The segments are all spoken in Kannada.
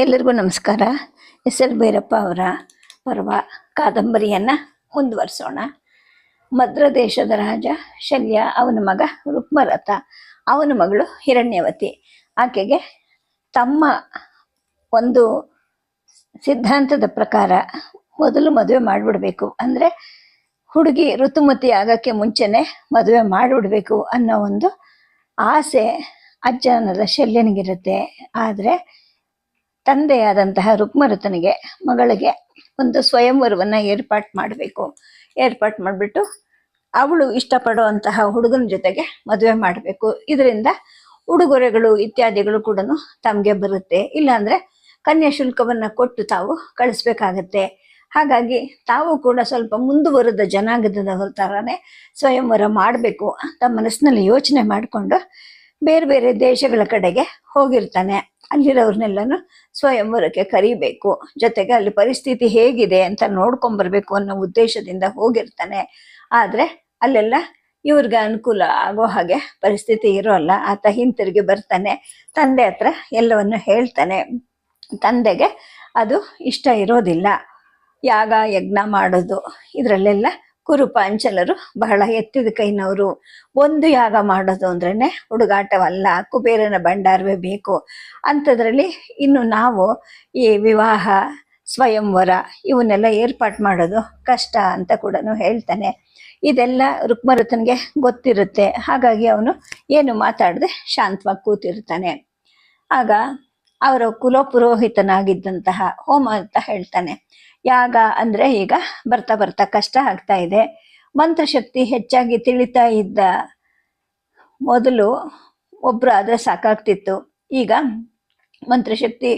ಎಲ್ಲರಿಗೂ ನಮಸ್ಕಾರ. ಎಸ್ ಎಲ್ ಭೈರಪ್ಪ ಅವರ ಪರ್ವ ಕಾದಂಬರಿಯನ್ನು ಮುಂದುವರಿಸೋಣ. ಮದ್ರ ದೇಶದ ರಾಜ ಶಲ್ಯ, ಅವನ ಮಗ ರುಕ್ಮರಥ, ಅವನ ಮಗಳು ಹಿರಣ್ಯವತಿ. ಆಕೆಗೆ ತಮ್ಮ ಒಂದು ಸಿದ್ಧಾಂತದ ಪ್ರಕಾರ ಮೊದಲು ಮದುವೆ ಮಾಡಿಬಿಡ್ಬೇಕು. ಅಂದರೆ ಹುಡುಗಿ ಋತುಮತಿ ಆಗೋಕ್ಕೆ ಮುಂಚೆನೆ ಮದುವೆ ಮಾಡಿಬಿಡ್ಬೇಕು ಅನ್ನೋ ಒಂದು ಆಸೆ ಅಜ್ಜನದ ಶಲ್ಯನಿಗಿರುತ್ತೆ. ಆದರೆ ತಂದೆಯಾದಂತಹ ರುಕ್ಮರುತನಿಗೆ ಮಗಳಿಗೆ ಒಂದು ಸ್ವಯಂವರವನ್ನು ಏರ್ಪಾಟ್ ಮಾಡಬೇಕು. ಏರ್ಪಾಟ್ ಮಾಡಿಬಿಟ್ಟು ಅವಳು ಇಷ್ಟಪಡುವಂತಹ ಹುಡುಗನ ಜೊತೆಗೆ ಮದುವೆ ಮಾಡಬೇಕು. ಇದರಿಂದ ಉಡುಗೊರೆಗಳು ಇತ್ಯಾದಿಗಳು ಕೂಡ ತಮಗೆ ಬರುತ್ತೆ. ಇಲ್ಲಾಂದರೆ ಕನ್ಯಾ ಶುಲ್ಕವನ್ನು ಕೊಟ್ಟು ತಾವು ಕಳಿಸ್ಬೇಕಾಗತ್ತೆ. ಹಾಗಾಗಿ ತಾವು ಕೂಡ ಸ್ವಲ್ಪ ಮುಂದುವರೆದ ಜನಾಂಗದವರ ಥರನೇ ಸ್ವಯಂವರ ಮಾಡಬೇಕು ಅಂತ ಮನಸ್ಸಿನಲ್ಲಿ ಯೋಚನೆ ಮಾಡಿಕೊಂಡು ಬೇರೆ ಬೇರೆ ದೇಶಗಳ ಕಡೆಗೆ ಹೋಗಿರ್ತಾನೆ. ಅಲ್ಲಿರೋರ್ನೆಲ್ಲನೂ ಸ್ವಯಂವರಕ್ಕೆ ಕರಿಬೇಕು. ಜೊತೆಗೆ ಅಲ್ಲಿ ಪರಿಸ್ಥಿತಿ ಹೇಗಿದೆ ಅಂತ ನೋಡ್ಕೊಂಬರ್ಬೇಕು ಅನ್ನೋ ಉದ್ದೇಶದಿಂದ ಹೋಗಿರ್ತಾನೆ. ಆದರೆ ಅಲ್ಲೆಲ್ಲ ಇವ್ರಿಗೆ ಅನುಕೂಲ ಆಗೋ ಹಾಗೆ ಪರಿಸ್ಥಿತಿ ಇರೋಲ್ಲ. ಆತ ಹಿಂತಿರುಗಿ ಬರ್ತಾನೆ. ತಂದೆ ಹತ್ರ ಎಲ್ಲವನ್ನು ಹೇಳ್ತಾನೆ. ತಂದೆಗೆ ಅದು ಇಷ್ಟ ಇರೋದಿಲ್ಲ. ಯಾಗ, ಯಜ್ಞ ಮಾಡೋದು, ಇದರಲ್ಲೆಲ್ಲ ಕುರುಪಾಂಚಲರು ಬಹಳ ಎತ್ತಿದ ಕೈನವರು. ಒಂದು ಯಾಗ ಮಾಡೋದು ಅಂದ್ರೇ ಹುಡುಗಾಟವಲ್ಲ, ಕುಬೇರನ ಭಂಡಾರವೇ ಬೇಕು. ಅಂಥದ್ರಲ್ಲಿ ಇನ್ನು ನಾವು ಈ ವಿವಾಹ, ಸ್ವಯಂವರ ಇವನ್ನೆಲ್ಲ ಏರ್ಪಾಟ್ ಮಾಡೋದು ಕಷ್ಟ ಅಂತ ಕೂಡ ಹೇಳ್ತಾನೆ. ಇದೆಲ್ಲ ರುಕ್ಮರತನಿಗೆ ಗೊತ್ತಿರುತ್ತೆ. ಹಾಗಾಗಿ ಅವನು ಏನು ಮಾತಾಡದೆ ಶಾಂತವಾಗಿ ಕೂತಿರ್ತಾನೆ. ಆಗ ಅವರ ಕುಲಪುರೋಹಿತನಾಗಿದ್ದಂತಹ ಹೋಮ ಅಂತ ಹೇಳ್ತಾನೆ. ಯಾಗ ಅಂದ್ರೆ ಈಗ ಬರ್ತಾ ಬರ್ತಾ ಕಷ್ಟ ಆಗ್ತಾ ಇದೆ. ಮಂತ್ರಶಕ್ತಿ ಹೆಚ್ಚಾಗಿ ತಿಳಿತಾ ಇದ್ದ ಮೊದಲು ಒಬ್ರು ಆದರೆ ಸಾಕಾಗ್ತಿತ್ತು. ಈಗ ಮಂತ್ರಶಕ್ತಿ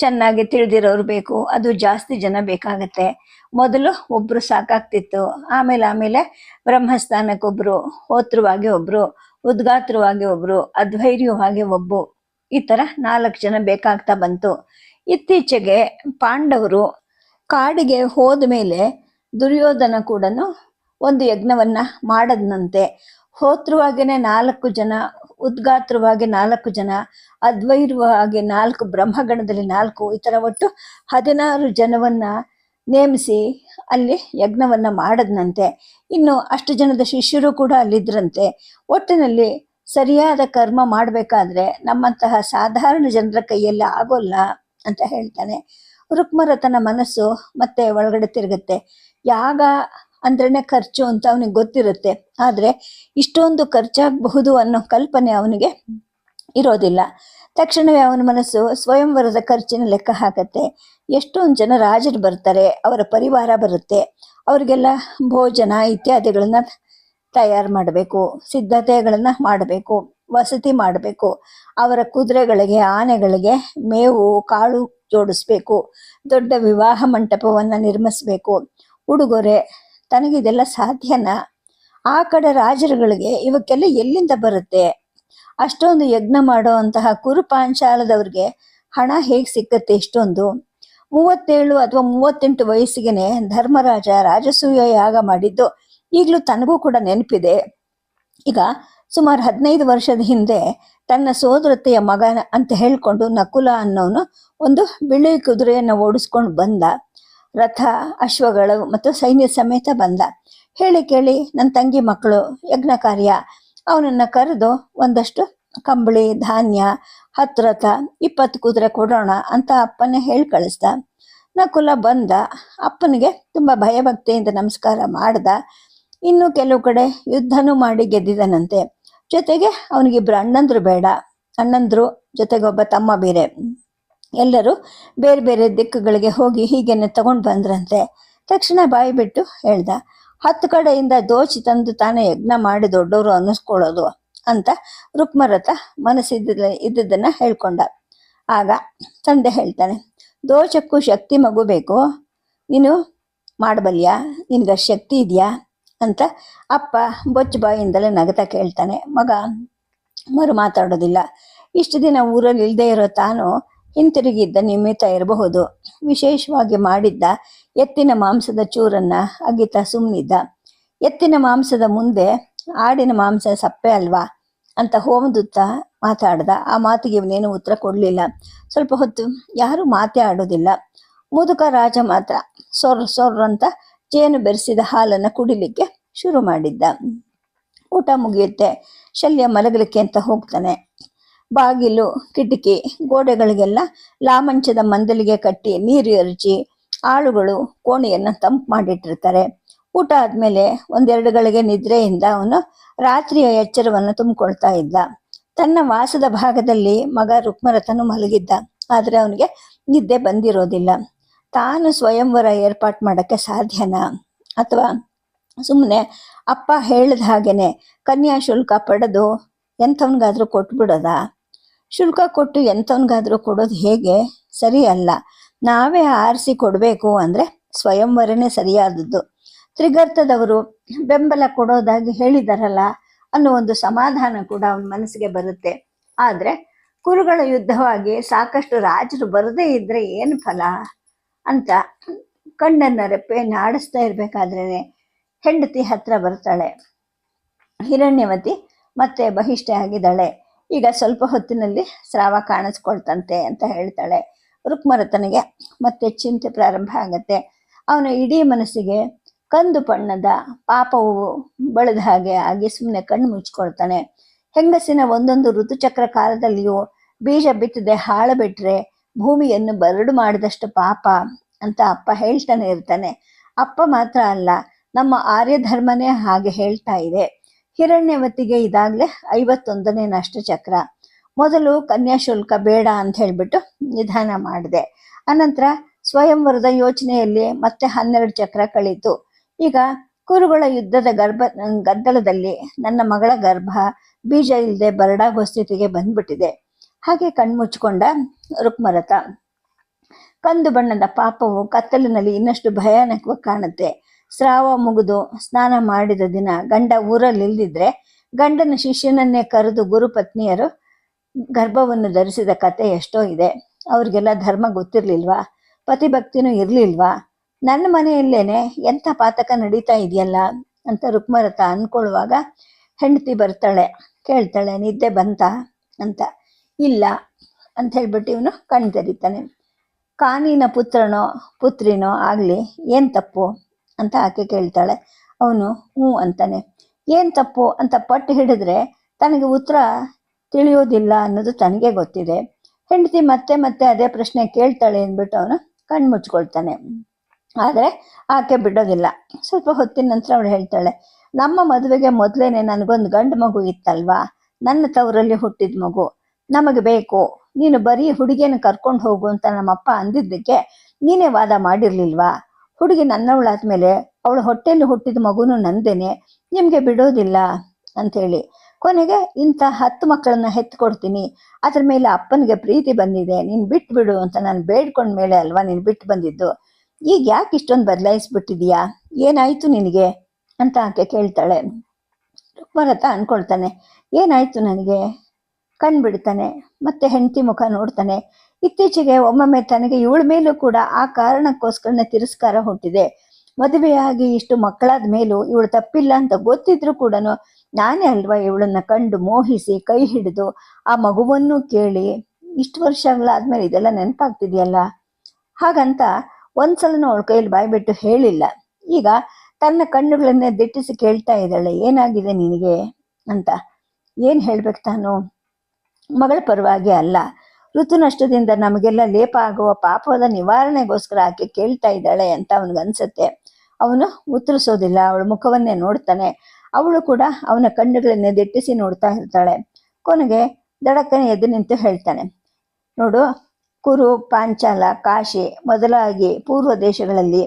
ಚೆನ್ನಾಗಿ ತಿಳಿದಿರೋರು ಬೇಕು, ಅದು ಜಾಸ್ತಿ ಜನ ಬೇಕಾಗತ್ತೆ. ಮೊದಲು ಒಬ್ರು ಸಾಕಾಗ್ತಿತ್ತು. ಆಮೇಲೆ ಆಮೇಲೆ ಬ್ರಹ್ಮಸ್ಥಾನಕ್ಕೊಬ್ರು, ಹೋತ್ರವಾಗಿ ಒಬ್ರು, ಉದ್ಗಾತ್ರವಾಗಿ ಒಬ್ರು ಅಧ್ವೈರ್ಯವಾಗಿ ಒಬ್ಬು, ಈ ಥರ ನಾಲ್ಕು ಜನ ಬೇಕಾಗ್ತಾ ಬಂತು. ಇತ್ತೀಚೆಗೆ ಪಾಂಡವರು ಕಾಡಿಗೆ ಹೋದ ಮೇಲೆ ದುರ್ಯೋಧನ ಕೂಡ ಒಂದು ಯಜ್ಞವನ್ನ ಮಾಡದ್ನಂತೆ. ಹೋತ್ರವಾಗಿನೇ ನಾಲ್ಕು ಜನ ಉದ್ಗಾತ್ರವಾಗಿ ನಾಲ್ಕು ಜನ, ಅದ್ವೈರವಾಗಿ ನಾಲ್ಕು, ಬ್ರಹ್ಮಗಣದಲ್ಲಿ ನಾಲ್ಕು, ಈ ಥರ ಒಟ್ಟು ಹದಿನಾರು ಜನವನ್ನ ನೇಮಿಸಿ ಅಲ್ಲಿ ಯಜ್ಞವನ್ನ ಮಾಡದ್ನಂತೆ. ಇನ್ನು ಅಷ್ಟು ಜನದ ಶಿಷ್ಯರು ಕೂಡ ಅಲ್ಲಿದ್ರಂತೆ. ಒಟ್ಟಿನಲ್ಲಿ ಸರಿಯಾದ ಕರ್ಮ ಮಾಡಬೇಕಾದ್ರೆ ನಮ್ಮಂತಹ ಸಾಧಾರಣ ಜನರ ಕೈಯಲ್ಲಿ ಆಗೋಲ್ಲ ಅಂತ ಹೇಳ್ತಾನೆ. ರುಕ್ಮರಥನ ಮನಸ್ಸು ಮತ್ತೆ ಒಳಗಡೆ ತಿರುಗುತ್ತೆ. ಯಾಗ ಅಂದ್ರೇನೆ ಖರ್ಚು ಅಂತ ಅವನಿಗೆ ಗೊತ್ತಿರುತ್ತೆ. ಆದ್ರೆ ಇಷ್ಟೊಂದು ಖರ್ಚಾಗಬಹುದು ಅನ್ನೋ ಕಲ್ಪನೆ ಅವನಿಗೆ ಇರೋದಿಲ್ಲ. ತಕ್ಷಣವೇ ಅವನ ಮನಸ್ಸು ಸ್ವಯಂವರದ ಖರ್ಚಿನ ಲೆಕ್ಕ ಹಾಕತ್ತೆ. ಎಷ್ಟೊಂದು ಜನ ರಾಜರು ಬರ್ತಾರೆ, ಅವರ ಪರಿವಾರ ಬರುತ್ತೆ. ಅವರಿಗೆಲ್ಲ ಭೋಜನ ಇತ್ಯಾದಿಗಳನ್ನ ತಯಾರು ಮಾಡಬೇಕು, ಸಿದ್ಧತೆಗಳನ್ನ ಮಾಡಬೇಕು. ವಸತಿ ಮಾಡಬೇಕು. ಅವರ ಕುದುರೆಗಳಿಗೆ, ಆನೆಗಳಿಗೆ ಮೇವು, ಕಾಳು ಜೋಡಿಸ್ಬೇಕು. ದೊಡ್ಡ ವಿವಾಹ ಮಂಟಪವನ್ನ ನಿರ್ಮಿಸಬೇಕು. ಉಡುಗೊರೆ, ತನಗಿದೆಲ್ಲ ಸಾಧ್ಯನಾ? ಆ ಕಡೆ ರಾಜರುಗಳಿಗೆ ಇವಕ್ಕೆಲ್ಲ ಎಲ್ಲಿಂದ ಬರುತ್ತೆ? ಅಷ್ಟೊಂದು ಯಜ್ಞ ಮಾಡುವಂತಹ ಕುರುಪಾಂಚಾಲದವ್ರಿಗೆ ಹಣ ಹೇಗೆ ಸಿಕ್ಕತ್ತೆ ಇಷ್ಟೊಂದು? ಮೂವತ್ತೇಳು ಅಥವಾ ಮೂವತ್ತೆಂಟು ವಯಸ್ಸಿಗೆನೆ ಧರ್ಮರಾಜ ರಾಜಸೂಯ ಯಾಗ ಮಾಡಿದ್ದು ಈಗಲೂ ತನಗೂ ಕೂಡ ನೆನಪಿದೆ. ಈಗ ಸುಮಾರು ಹದಿನೈದು ವರ್ಷದ ಹಿಂದೆ ತನ್ನ ಸೋದರತೆಯ ಮಗನ ಅಂತ ಹೇಳಿಕೊಂಡು ನಕುಲ ಅನ್ನೋನು ಒಂದು ಬಿಳಿ ಕುದುರೆಯನ್ನು ಓಡಿಸ್ಕೊಂಡು ಬಂದ. ರಥ, ಅಶ್ವಗಳು ಮತ್ತು ಸೈನ್ಯ ಸಮೇತ ಬಂದ. ಹೇಳಿ ಕೇಳಿ ನನ್ನ ತಂಗಿ ಮಕ್ಕಳು, ಯಜ್ಞ ಕಾರ್ಯ. ಅವನನ್ನು ಕರೆದು ಒಂದಷ್ಟು ಕಂಬಳಿ, ಧಾನ್ಯ ಹತ್ತು ರಥ ಇಪ್ಪತ್ತು ಕುದುರೆ ಕೊಡೋಣ ಅಂತ ಅಪ್ಪನೇ ಹೇಳಿ ಕಳಿಸ್ದ. ನಕುಲ ಬಂದ. ಅಪ್ಪನಿಗೆ ತುಂಬ ಭಯಭಕ್ತಿಯಿಂದ ನಮಸ್ಕಾರ ಮಾಡ್ದ. ಇನ್ನು ಕೆಲವು ಕಡೆ ಯುದ್ಧನೂ ಮಾಡಿ ಗೆದ್ದಿದನಂತೆ. ಜೊತೆಗೆ ಅವನಿಗಿಬ್ರು ಅಣ್ಣಂದ್ರು ಬೇಡ. ಅಣ್ಣಂದ್ರು ಜೊತೆಗೆ ಒಬ್ಬ ತಮ್ಮ ಬೇರೆ. ಎಲ್ಲರೂ ಬೇರೆ ಬೇರೆ ದಿಕ್ಕುಗಳಿಗೆ ಹೋಗಿ ಹೀಗೇನೆ ತಗೊಂಡು ಬಂದ್ರಂತೆ. ತಕ್ಷಣ ಬಾಯಿ ಬಿಟ್ಟು ಹೇಳ್ದ, ಹತ್ತು ಕಡೆಯಿಂದ ದೋಚಿ ತಂದು ತಾನೇ ಯಜ್ಞ ಮಾಡಿ ದೊಡ್ಡವರು ಅನ್ನಿಸ್ಕೊಳ್ಳೋದು ಅಂತ ರುಕ್ಮರಥ ಮನಸ್ಸಿದ್ದ ಇದ್ದದನ್ನ ಹೇಳ್ಕೊಂಡ. ಆಗ ತಂದೆ ಹೇಳ್ತಾನೆ ದೋಷಕ್ಕೂ ಶಕ್ತಿ ಮಗು ಬೇಕು. ನೀನು ಮಾಡಬಲ್ಯಾ? ನಿನ್ಗೆ ಶಕ್ತಿ ಇದೆಯಾ? ಅಂತ ಅಪ್ಪ ಬೊಚ್ಚು ಬಾಯಿಂದಲೇ ನಗತಾ ಕೇಳ್ತಾನೆ. ಮಗ, ಮರು ಮಾತಾಡೋದಿಲ್ಲ. ಇಷ್ಟು ದಿನ ಊರಲ್ಲಿ ಇಲ್ಲದೆ ಇರೋ ತಾನು ಹಿಂತಿರುಗಿದ್ದ ನಿಮಿತ್ತ ಇರಬಹುದು. ವಿಶೇಷವಾಗಿ ಮಾಡಿದ್ದ ಎತ್ತಿನ ಮಾಂಸದ ಚೂರನ್ನ ಅಗಿತ ಸುಮ್ಮನಿದ್ದ ಎತ್ತಿನ ಮಾಂಸದ ಮುಂದೆ ಆಡಿನ ಮಾಂಸ ಸಪ್ಪೆ ಅಲ್ವಾ ಅಂತ ಹೋಮದುತ್ತ ಮಾತಾಡ್ದ. ಆ ಮಾತಿಗೆ ಇವನೇನು ಉತ್ತರ ಕೊಡಲಿಲ್ಲ. ಸ್ವಲ್ಪ ಹೊತ್ತು ಯಾರು ಮಾತೇ ಆಡೋದಿಲ್ಲ. ಮುದುಕ ರಾಜ ಮಾತ್ರ ಸೊರ್ ಸೊರ್ ಅಂತ ಜೇನು ಬೆರೆಸಿದ ಹಾಲನ್ನು ಕುಡಿಲಿಕ್ಕೆ ಶುರು ಮಾಡಿದ್ದ. ಊಟ ಮುಗಿಯುತ್ತೆ, ಶಲ್ಯ ಮಲಗಲಿಕ್ಕೆ ಅಂತ ಹೋಗ್ತಾನೆ. ಬಾಗಿಲು, ಕಿಟಕಿ, ಗೋಡೆಗಳಿಗೆಲ್ಲ ಲಾಮಂಚದ ಮಂದಲಿಗೆ ಕಟ್ಟಿ ನೀರು ಎರಚಿ ಆಳುಗಳು ಕೋಣೆಯನ್ನು ತಂಪು ಮಾಡಿಟ್ಟಿರ್ತಾರೆ. ಊಟ ಆದಮೇಲೆ ಒಂದೆರಡು ಗಳಿಗೆ ನಿದ್ರೆಯಿಂದ ಅವನು ರಾತ್ರಿಯ ಎಚ್ಚರವನ್ನು ತುಂಬಿಕೊಳ್ತಾ ಇದ್ದ. ತನ್ನ ವಾಸದ ಭಾಗದಲ್ಲಿ ಮಗ ರುಕ್ಮರಥನು ಮಲಗಿದ್ದ. ಆದರೆ ಅವನಿಗೆ ನಿದ್ದೆ ಬಂದಿರೋದಿಲ್ಲ. ತಾನು ಸ್ವಯಂವರ ಏರ್ಪಾಟ್ ಮಾಡಕ್ಕೆ ಸಾಧ್ಯನಾ? ಅಥವಾ ಸುಮ್ಮನೆ ಅಪ್ಪ ಹೇಳಿದ ಹಾಗೇನೆ ಕನ್ಯಾ ಶುಲ್ಕ ಪಡೆದು ಎಂಥವನ್ಗಾದ್ರೂ ಕೊಟ್ಬಿಡೋದಾ? ಶುಲ್ಕ ಕೊಟ್ಟು ಎಂಥವನ್ಗಾದ್ರೂ ಕೊಡೋದು ಹೇಗೆ? ಸರಿ ಅಲ್ಲ ನಾವೇ ಆರಿಸಿ ಕೊಡಬೇಕು ಅಂದರೆ ಸ್ವಯಂವರನೇ ಸರಿಯಾದದ್ದು. ತ್ರಿಗರ್ಥದವರು ಬೆಂಬಲ ಕೊಡೋದಾಗಿ ಹೇಳಿದಾರಲ್ಲ ಅನ್ನೋ ಒಂದು ಸಮಾಧಾನ ಕೂಡ ಅವನ ಮನಸ್ಸಿಗೆ ಬರುತ್ತೆ. ಆದರೆ ಕುರುಗಳ ಯುದ್ಧವಾಗಿ ಸಾಕಷ್ಟು ರಾಜರು ಬರದೇ ಇದ್ದರೆ ಏನು ಫಲ? ಅಂತ ಕಣ್ಣನ್ನು ರೆಪ್ಪೆಯನ್ನು ಆಡಿಸ್ತಾ ಇರಬೇಕಾದ್ರೇ ಹೆಂಡತಿ ಹತ್ರ ಬರ್ತಾಳೆ. ಹಿರಣ್ಯವತಿ ಮತ್ತೆ ಬಹಿಷ್ಠೆ ಆಗಿದ್ದಾಳೆ. ಈಗ ಸ್ವಲ್ಪ ಹೊತ್ತಿನಲ್ಲಿ ಸ್ರಾವ ಕಾಣಿಸ್ಕೊಳ್ತಂತೆ ಅಂತ ಹೇಳ್ತಾಳೆ. ರುಕ್ಮರತನಿಗೆ ಮತ್ತೆ ಚಿಂತೆ ಪ್ರಾರಂಭ ಆಗತ್ತೆ. ಅವನ ಇಡೀ ಮನಸ್ಸಿಗೆ ಕಂದು ಬಣ್ಣದ ಪಾಪವು ಬಳದ ಹಾಗೆ ಆಗಿ ಸುಮ್ಮನೆ ಕಣ್ಣು ಮುಚ್ಕೊಳ್ತಾನೆ. ಹೆಂಗಸಿನ ಒಂದೊಂದು ಋತುಚಕ್ರ ಕಾಲದಲ್ಲಿಯೂ ಬೀಜ ಬಿತ್ತದೆ ಹಾಳು ಬಿಟ್ರೆ ಭೂಮಿಯನ್ನು ಬರಡು ಮಾಡಿದಷ್ಟು ಪಾಪ ಅಂತ ಅಪ್ಪ ಹೇಳ್ತಾನೆ ಇರ್ತಾನೆ. ಅಪ್ಪ ಮಾತ್ರ ಅಲ್ಲ, ನಮ್ಮ ಆರ್ಯ ಧರ್ಮನೇ ಹಾಗೆ ಹೇಳ್ತಾ ಇದೆ. ಹಿರಣ್ಯವತಿಗೆ ಇದಾಗ್ಲೇ ಐವತ್ತೊಂದನೇ ನಷ್ಟ ಚಕ್ರ. ಮೊದಲು ಕನ್ಯಾ ಶುಲ್ಕ ಬೇಡ ಅಂತ ಹೇಳ್ಬಿಟ್ಟು ನಿಧಾನ ಮಾಡಿದೆ. ಅನಂತರ ಸ್ವಯಂವರದ ಯೋಚನೆಯಲ್ಲಿ ಮತ್ತೆ ಹನ್ನೆರಡು ಚಕ್ರ ಕಳೀತು. ಈಗ ಕುರುಗಳ ಯುದ್ಧದ ಗರ್ಭ, ಗದ್ದಲದಲ್ಲಿ ನನ್ನ ಮಗಳ ಗರ್ಭ ಬೀಜ ಇಲ್ಲದೆ ಬರಡಾಗುವ ಸ್ಥಿತಿಗೆ ಬಂದ್ಬಿಟ್ಟಿದೆ. ಹಾಗೆ ಕಣ್ಮುಚ್ಕೊಂಡ ರುಕ್ಮರಥ ಕಂದು ಬಣ್ಣದ ಪಾಪವು ಕತ್ತಲಿನಲ್ಲಿ ಇನ್ನಷ್ಟು ಭಯಾನಕವಾಗಿ ಕಾಣುತ್ತೆ. ಸ್ರಾವ ಮುಗಿದು ಸ್ನಾನ ಮಾಡಿದ ದಿನ ಗಂಡ ಊರಲ್ಲಿ ಇಲ್ದಿದ್ರೆ ಗಂಡನ ಶಿಷ್ಯನನ್ನೇ ಕರೆದು ಗುರುಪತ್ನಿಯರು ಗರ್ಭವನ್ನು ಧರಿಸಿದ ಕತೆ ಎಷ್ಟೋ ಇದೆ. ಅವ್ರಿಗೆಲ್ಲ ಧರ್ಮ ಗೊತ್ತಿರ್ಲಿಲ್ವಾ? ಪತಿಭಕ್ತಿನೂ ಇರಲಿಲ್ವಾ? ನನ್ನ ಮನೆಯಲ್ಲೇನೆ ಎಂಥ ಪಾತಕ ನಡೀತಾ ಇದೆಯಲ್ಲ? ಅಂತ ರುಕ್ಮರಥ ಅಂದ್ಕೊಳ್ಳುವಾಗ ಹೆಂಡತಿ ಬರ್ತಾಳೆ. ಕೇಳ್ತಾಳೆ, ನಿದ್ದೆ ಬಂತ? ಅಂತ. ಇಲ್ಲ ಅಂತ ಹೇಳ್ಬಿಟ್ಟು ಇವನು ಕಣ್ ತೆರಿತಾನೆ. ಕಾನಿನ ಪುತ್ರನೋ, ಪುತ್ರಿನೋ ಆಗಲಿ ಏನು ತಪ್ಪು ಅಂತ ಆಕೆ ಕೇಳ್ತಾಳೆ. ಅವನು ಹ್ಞೂ ಅಂತಾನೆ. ಏನು ತಪ್ಪು ಅಂತ ಪಟ್ಟು ಹಿಡಿದ್ರೆ ತನಗೆ ಉತ್ತರ ತಿಳಿಯೋದಿಲ್ಲ ಅನ್ನೋದು ತನಗೆ ಗೊತ್ತಿದೆ. ಹೆಂಡತಿ ಮತ್ತೆ ಮತ್ತೆ ಅದೇ ಪ್ರಶ್ನೆ ಕೇಳ್ತಾಳೆ ಅಂದ್ಬಿಟ್ಟು ಅವನು ಕಣ್ಣು ಮುಚ್ಕೊಳ್ತಾನೆ. ಆದರೆ ಆಕೆ ಬಿಡೋದಿಲ್ಲ. ಸ್ವಲ್ಪ ಹೊತ್ತಿನ ನಂತರ ಅವಳು ಹೇಳ್ತಾಳೆ, ನಮ್ಮ ಮದುವೆಗೆ ಮೊದಲೇನೆ ನನಗೊಂದು ಗಂಡು ಮಗು ಇತ್ತಲ್ವಾ? ನನ್ನ ತವರಲ್ಲಿ ಹುಟ್ಟಿದ ಮಗು. ನಮಗೆ ಬೇಕು, ನೀನು ಬರೀ ಹುಡುಗಿಯನ್ನು ಕರ್ಕೊಂಡು ಹೋಗು ಅಂತ ನಮ್ಮಪ್ಪ ಅಂದಿದ್ದಕ್ಕೆ ನೀನೇ ವಾದ ಮಾಡಿರ್ಲಿಲ್ವಾ? ಹುಡುಗಿ ನನ್ನವಳಾದ್ಮೇಲೆ ಅವಳು ಹೊಟ್ಟೆಯಲ್ಲಿ ಹುಟ್ಟಿದ ಮಗುನು ನಂದೇನೆ, ನಿಮಗೆ ಬಿಡೋದಿಲ್ಲ ಅಂಥೇಳಿ. ಕೊನೆಗೆ ಇಂಥ ಹತ್ತು ಮಕ್ಕಳನ್ನ ಹೆತ್ತುಕೊಡ್ತೀನಿ ಅದ್ರ ಮೇಲೆ ಅಪ್ಪನಿಗೆ ಪ್ರೀತಿ ಬಂದಿದೆ, ನೀನು ಬಿಟ್ಟು ಬಿಡು ಅಂತ ನಾನು ಬೇಡ್ಕೊಂಡ ಮೇಲೆ ಅಲ್ವಾ ನೀನು ಬಿಟ್ಟು ಬಂದಿದ್ದು? ಈಗ ಯಾಕೆ ಇಷ್ಟೊಂದು ಬದಲಾಯಿಸ್ಬಿಟ್ಟಿದೀಯಾ? ಏನಾಯ್ತು ನಿನಗೆ? ಅಂತ ಆಕೆ ಕೇಳ್ತಾಳೆ. ರುಕ್ಮರಥ ಅನ್ಕೊಳ್ತಾನೆ, ಏನಾಯಿತು ನನಗೆ? ಕಣ್ ಬಿಡ್ತಾನೆ ಮತ್ತೆ ಹೆಂಡತಿ ಮುಖ ನೋಡ್ತಾನೆ. ಇತ್ತೀಚೆಗೆ ಒಮ್ಮೊಮ್ಮೆ ತನಗೆ ಇವಳ ಮೇಲೂ ಕೂಡ ಆ ಕಾರಣಕ್ಕೋಸ್ಕರನೇ ತಿರಸ್ಕಾರ ಹುಟ್ಟಿದೆ. ಮದುವೆಯಾಗಿ ಇಷ್ಟು ಮಕ್ಕಳಾದ ಮೇಲೂ ಇವಳು ತಪ್ಪಿಲ್ಲ ಅಂತ ಗೊತ್ತಿದ್ರು ಕೂಡ ನಾನೇ ಅಲ್ವಾ ಇವಳನ್ನ ಕಂಡು ಮೋಹಿಸಿ ಕೈ ಹಿಡಿದು ಆ ಮಗುವನ್ನು ಕೇಳಿ, ಇಷ್ಟು ವರ್ಷಗಳಾದ್ಮೇಲೆ ಇದೆಲ್ಲ ನೆನಪಾಗ್ತಿದೆಯಲ್ಲ? ಹಾಗಂತ ಒಂದ್ಸಲನೂ ಅವಳ ಕೈಯಲ್ಲಿ ಬಾಯ್ಬಿಟ್ಟು ಹೇಳಿಲ್ಲ. ಈಗ ತನ್ನ ಕಣ್ಣುಗಳನ್ನೇ ದಿಟ್ಟಿಸಿ ಕೇಳ್ತಾ ಇದ್ದಾಳೆ, ಏನಾಗಿದೆ ನಿನಗೆ? ಅಂತ. ಏನು ಹೇಳ್ಬೇಕು ತಾನು? ಮಗಳ ಪರವಾಗಿ ಅಲ್ಲ. ಋತು ನಷ್ಟದಿಂದ ನಮಗೆಲ್ಲ ಲೇಪ ಆಗುವ ಪಾಪದ ನಿವಾರಣೆಗೋಸ್ಕರ ಆಕೆ ಕೇಳ್ತಾ ಇದ್ದಾಳೆ ಅಂತ ಅವನಿಗನ್ಸುತ್ತೆ ಅವನು ಉತ್ತರಿಸೋದಿಲ್ಲ, ಅವಳ ಮುಖವನ್ನೇ ನೋಡ್ತಾನೆ. ಅವಳು ಕೂಡ ಅವನ ಕಣ್ಣುಗಳನ್ನೇ ದಿಟ್ಟಿಸಿ ನೋಡ್ತಾ ಇರ್ತಾಳೆ. ಕೊನೆಗೆ ದಡಕ್ಕನೆ ಎದ್ದು ನಿಂತು ಹೇಳ್ತಾನೆ, ನೋಡು, ಕುರು, ಪಾಂಚಾಲ, ಕಾಶಿ, ಮೊದಲಾಗಿ ಪೂರ್ವ ದೇಶಗಳಲ್ಲಿ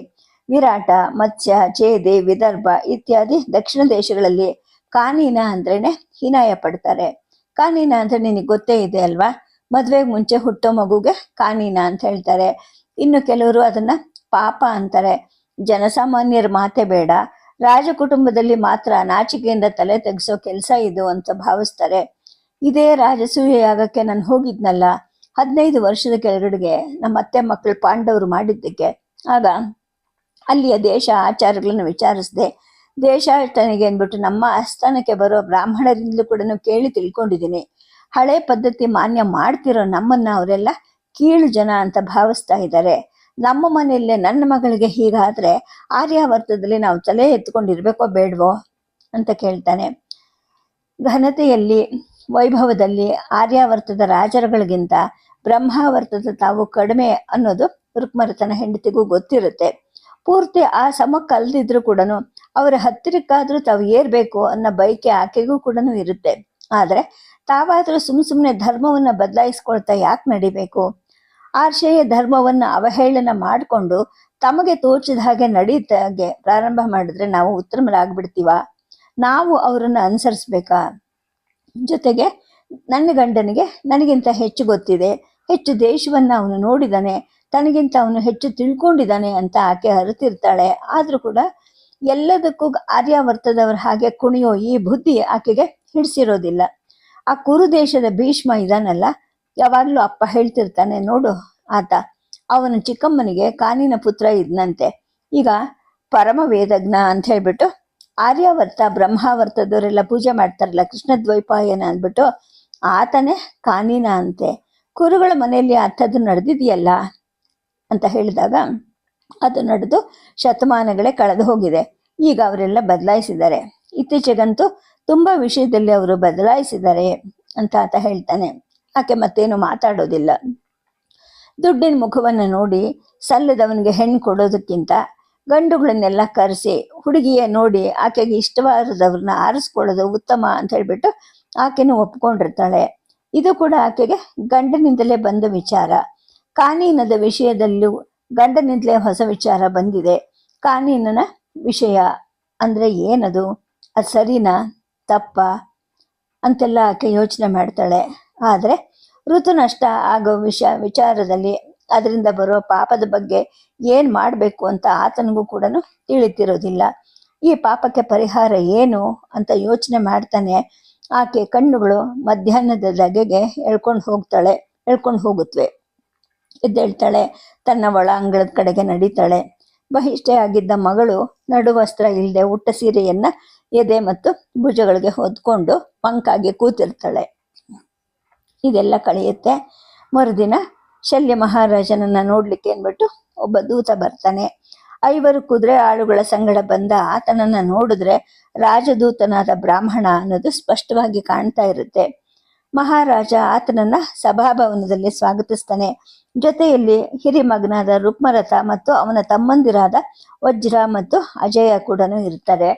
ವಿರಾಟ, ಮತ್ಸ್ಯ, ಚೇದಿ, ವಿದರ್ಭ ಇತ್ಯಾದಿ ದಕ್ಷಿಣ ದೇಶಗಳಲ್ಲಿ ಕಾನೀನ ಅಂದ್ರೇನೆ ಹೀನಾಯ ಪಡ್ತಾರೆ ಕಾನೀನ ಅಂದ್ರೆ ನಿನಗೆ ಗೊತ್ತೇ ಇದೆ ಅಲ್ವಾ? ಮದುವೆಗೆ ಮುಂಚೆ ಹುಟ್ಟೋ ಮಗುಗೆ ಕಾನೀನ ಅಂತ ಹೇಳ್ತಾರೆ. ಇನ್ನು ಕೆಲವರು ಅದನ್ನ ಪಾಪ ಅಂತಾರೆ. ಜನಸಾಮಾನ್ಯರ ಮಾತೆ ಬೇಡ. ರಾಜಕುಟುಂಬದಲ್ಲಿ ಮಾತ್ರ ನಾಚಿಕೆಯಿಂದ ತಲೆ ತೆಗೆಸೋ ಕೆಲಸ ಇದು ಅಂತ ಭಾವಿಸ್ತಾರೆ. ಇದೇ ರಾಜಸೂಯ ಯಾಗಕ್ಕೆ ನಾನು ಹೋಗಿದ್ನಲ್ಲ. ಹದಿನೈದು ವರ್ಷದ ಕೆಳಗಡೆಗೆ ನಮ್ಮ ಅತ್ತೆ ಮಕ್ಕಳು ಪಾಂಡವರು ಮಾಡಿದ್ದಕ್ಕೆ. ಆಗ ಅಲ್ಲಿಯ ದೇಶ ಆಚಾರಗಳನ್ನು ವಿಚಾರಿಸಿದೆ. ದೇಶಾಟನೆಗೆ ಅಂದ್ಬಿಟ್ಟು ನಮ್ಮ ಆಸ್ಥಾನಕ್ಕೆ ಬರೋ ಬ್ರಾಹ್ಮಣರಿಂದಲೂ ಕೂಡ ಕೇಳಿ ತಿಳ್ಕೊಂಡಿದ್ದೀನಿ. ಹಳೆ ಪದ್ಧತಿ ಮಾನ್ಯ ಮಾಡ್ತಿರೋ ನಮ್ಮನ್ನ ಅವರೆಲ್ಲ ಕೀಳು ಜನ ಅಂತ ಭಾವಿಸ್ತಾ ಇದ್ದಾರೆ. ನಮ್ಮ ಮನೆಯಲ್ಲೇ ನನ್ನ ಮಗಳಿಗೆ ಹೀಗಾದ್ರೆ ಆರ್ಯಾವರ್ತದಲ್ಲಿ ನಾವು ತಲೆ ಎತ್ಕೊಂಡಿರ್ಬೇಕೋ ಬೇಡವೋ ಅಂತ ಕೇಳ್ತಾನೆ. ಘನತೆಯಲ್ಲಿ, ವೈಭವದಲ್ಲಿ ಆರ್ಯಾವರ್ತದ ರಾಜರುಗಳಿಗಿಂತ ಬ್ರಹ್ಮಾವರ್ತದ ತಾವು ಕಡಿಮೆ ಅನ್ನೋದು ರುಕ್ಮರತನ ಹೆಂಡತಿಗೂ ಗೊತ್ತಿರುತ್ತೆ. ಪೂರ್ತಿ ಆ ಸಮ ಕಲ್ದಿದ್ರು ಕೂಡ ಅವರ ಹತ್ತಿರಕ್ಕಾದ್ರೂ ತಾವು ಏರ್ಬೇಕು ಅನ್ನೋ ಬಯಕೆ ಆಕೆಗೂ ಕೂಡ ಇರುತ್ತೆ. ಆದರೆ ತಾವಾದ್ರೂ ಸುಮ್ ಸುಮ್ಮನೆ ಧರ್ಮವನ್ನ ಬದಲಾಯಿಸ್ಕೊಳ್ತಾ ಯಾಕೆ ನಡಿಬೇಕು? ಆರ್ಷೇಯ ಧರ್ಮವನ್ನ ಅವಹೇಳನ ಮಾಡಿಕೊಂಡು ತಮಗೆ ತೋಚಿದ ಹಾಗೆ ನಡೀತಾಗೆ ಪ್ರಾರಂಭ ಮಾಡಿದ್ರೆ ನಾವು ಉತ್ತಮರಾಗ್ಬಿಡ್ತೀವ? ನಾವು ಅವರನ್ನ ಅನುಸರಿಸ್ಬೇಕಾ? ಜೊತೆಗೆ ನನ್ನ ಗಂಡನಿಗೆ ನನಗಿಂತ ಹೆಚ್ಚು ಗೊತ್ತಿದೆ. ಹೆಚ್ಚು ದೇಶವನ್ನ ಅವನು ನೋಡಿದಾನೆ. ತನಗಿಂತ ಅವನು ಹೆಚ್ಚು ತಿಳ್ಕೊಂಡಿದ್ದಾನೆ ಅಂತ ಆಕೆ ಅರಿತಿರ್ತಾಳೆ. ಆದ್ರೂ ಕೂಡ ಎಲ್ಲದಕ್ಕೂ ಆರ್ಯಾವರ್ತದವರ ಹಾಗೆ ಕುಣಿಯೋ ಈ ಬುದ್ಧಿ ಆಕೆಗೆ ಹಿಡಿಸಿರೋದಿಲ್ಲ. ಆ ಕುರು ದೇಶದ ಭೀಷ್ಮ ಇದಾನಲ್ಲ, ಯಾವಾಗಲೂ ಅಪ್ಪ ಹೇಳ್ತಿರ್ತಾನೆ, ನೋಡು ಆತ, ಅವನ ಚಿಕ್ಕಮ್ಮನಿಗೆ ಕಾನಿನ ಪುತ್ರ ಇದ್ನಂತೆ. ಈಗ ಪರಮ ವೇದಜ್ಞ ಅಂತ ಹೇಳ್ಬಿಟ್ಟು ಆರ್ಯಾವರ್ತ, ಬ್ರಹ್ಮಾವರ್ತದವರೆಲ್ಲ ಪೂಜೆ ಮಾಡ್ತಾರಲ್ಲ ಕೃಷ್ಣ ದ್ವೈಪಾಯನ ಅಂದ್ಬಿಟ್ಟು ಆತನೇ ಕಾನಿನ ಅಂತೆ. ಕುರುಗಳ ಮನೆಯಲ್ಲಿ ಅಂಥದ್ದು ನಡೆದಿದೆಯಲ್ಲ? ಅಂತ ಹೇಳಿದಾಗ ಅದು ನಡೆದು ಶತಮಾನಗಳೇ ಕಳೆದು ಹೋಗಿದೆ. ಈಗ ಅವರೆಲ್ಲ ಬದಲಾಯಿಸಿದ್ದಾರೆ. ಇತ್ತೀಚೆಗಂತೂ ತುಂಬಾ ವಿಷಯದಲ್ಲಿ ಅವರು ಬದಲಾಯಿಸಿದ್ದಾರೆ ಅಂತ ಆತ ಹೇಳ್ತಾನೆ. ಆಕೆ ಮತ್ತೇನು ಮಾತಾಡೋದಿಲ್ಲ. ದುಡ್ಡಿನ ಮುಖವನ್ನು ನೋಡಿ, ಸಲ್ಲದವನಿಗೆ ಹೆಣ್ಣು ಕೊಡೋದಕ್ಕಿಂತ ಗಂಡುಗಳನ್ನೆಲ್ಲ ಕರೆಸಿ, ಹುಡುಗಿಯ ನೋಡಿ ಆಕೆಗೆ ಇಷ್ಟವಾದವ್ರನ್ನ ಆರಿಸ್ಕೊಳ್ಳೋದು ಉತ್ತಮ ಅಂತ ಹೇಳ್ಬಿಟ್ಟು ಆಕೆನೂ ಒಪ್ಕೊಂಡಿರ್ತಾಳೆ. ಇದು ಕೂಡ ಆಕೆಗೆ ಗಂಡನಿಂದಲೇ ಬಂದ ವಿಚಾರ. ಕಾನೀನದ ವಿಷಯದಲ್ಲೂ ಗಂಡನಿಂದಲೇ ಹೊಸ ವಿಚಾರ ಬಂದಿದೆ. ಕಾನೂನಿನ ವಿಷಯ ಅಂದರೆ ಏನದು? ಅದು ಸರಿನಾ? ತಪ್ಪ? ಅಂತೆಲ್ಲ ಆಕೆ ಯೋಚನೆ ಮಾಡ್ತಾಳೆ. ಆದರೆ ಋತು ನಷ್ಟ ಆಗೋ ವಿಷ, ವಿಚಾರದಲ್ಲಿ ಅದರಿಂದ ಬರೋ ಪಾಪದ ಬಗ್ಗೆ ಏನು ಮಾಡಬೇಕು ಅಂತ ಆತನಿಗೂ ಕೂಡ ತಿಳಿತಿರೋದಿಲ್ಲ. ಈ ಪಾಪಕ್ಕೆ ಪರಿಹಾರ ಏನು ಅಂತ ಯೋಚನೆ ಮಾಡ್ತಾನೆ. ಆಕೆ ಕಣ್ಣುಗಳು ಮಧ್ಯಾಹ್ನದ ಲಗೆಗೆ ಎಳ್ಕೊಂಡು ಹೋಗ್ತಾಳೆ. ಎಳ್ಕೊಂಡು ಹೋಗುತ್ತವೆ ಎದ್ದೇಳ್ತಾಳೆ. ತನ್ನ ಒಳ ಅಂಗಳದ ಕಡೆಗೆ ನಡೀತಾಳೆ. ಬಹಿಷ್ಠೆ ಆಗಿದ್ದ ಮಗಳು ನಡುವಸ್ತ್ರ ಇಲ್ಲದೆ ಉಟ್ಟ ಸೀರೆಯನ್ನ ಎದೆ ಮತ್ತು ಭುಜಗಳಿಗೆ ಹೊದ್ಕೊಂಡು ಪಂಕಾಗಿ ಕೂತಿರ್ತಾಳೆ. ಇದೆಲ್ಲ ಕಳೆಯುತ್ತೆ. ಮರುದಿನ ಶಲ್ಯ ಮಹಾರಾಜನನ್ನ ನೋಡ್ಲಿಕ್ಕೆ ಅಂದ್ಬಿಟ್ಟು ಒಬ್ಬ ದೂತ ಬರ್ತಾನೆ. ಐವರು ಕುದುರೆ ಆಳುಗಳ ಸಂಗಡ ಬಂದ ಆತನನ್ನ ನೋಡಿದ್ರೆ ರಾಜದೂತನಾದ ಬ್ರಾಹ್ಮಣ ಅನ್ನೋದು ಸ್ಪಷ್ಟವಾಗಿ ಕಾಣ್ತಾ ಇರುತ್ತೆ. ಮಹಾರಾಜ ಆತನನ್ನ ಸಭಾಭವನದಲ್ಲಿ ಸ್ವಾಗತಿಸ್ತಾನೆ. ಜೊತೆಯಲ್ಲಿ ಹಿರಿಮಗನಾದ ರುಕ್ಮರಥ ಮತ್ತು ಅವನ ತಮ್ಮಂದಿರಾದ ವಜ್ರ ಮತ್ತು ಅಜಯ ಕೂಡ ಇರ್ತಾರೆ